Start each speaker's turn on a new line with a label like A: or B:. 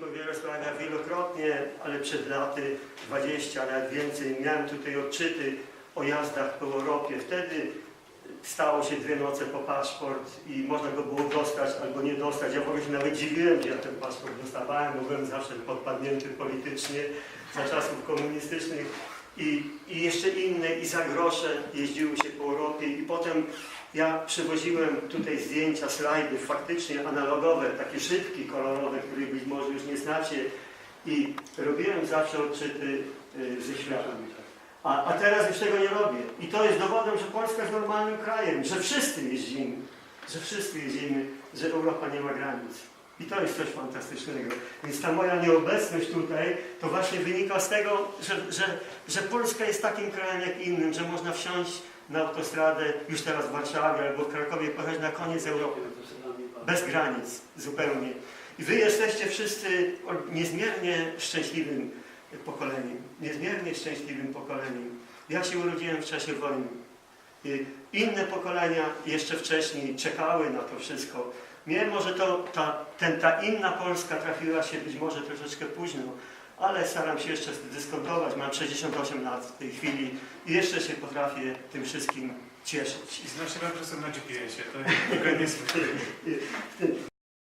A: po Wielosprawach wielokrotnie, ale przed laty 20, nawet więcej, miałem tutaj odczyty o jazdach po Europie. Wtedy stało się dwie noce po paszport i można go było dostać albo nie dostać. Ja w ogóle się nawet dziwiłem, gdzie ja ten paszport dostawałem, bo byłem zawsze podpadnięty politycznie za czasów komunistycznych i, i jeszcze inne i za grosze jeździły się po Europie i potem ja przywoziłem tutaj zdjęcia, slajdy faktycznie analogowe, takie szybki, kolorowe, których być może już nie znacie i robiłem zawsze odczyty y, ze świata. A, a teraz już tego nie robię. I to jest dowodem, że Polska jest normalnym krajem, że wszyscy jeździmy, że wszyscy jeździmy, że Europa nie ma granic. I to jest coś fantastycznego. Więc ta moja nieobecność tutaj, to właśnie wynika z tego, że, że, że Polska jest takim krajem jak innym, że można wsiąść na autostradę już teraz w Warszawie albo w Krakowie, pojechać na koniec Europy. Bez granic zupełnie. I wy jesteście wszyscy niezmiernie szczęśliwym pokoleniem. Niezmiernie szczęśliwym pokoleniem. Ja się urodziłem w czasie wojny. Inne pokolenia jeszcze wcześniej czekały na to wszystko. Mnie może to, ta, ten, ta inna Polska trafiła się być może troszeczkę późno, ale staram się jeszcze dyskontować. Mam 68 lat w tej chwili i jeszcze się potrafię tym wszystkim cieszyć.
B: I znasz się profesor na GPS-ie, to nie słyszy.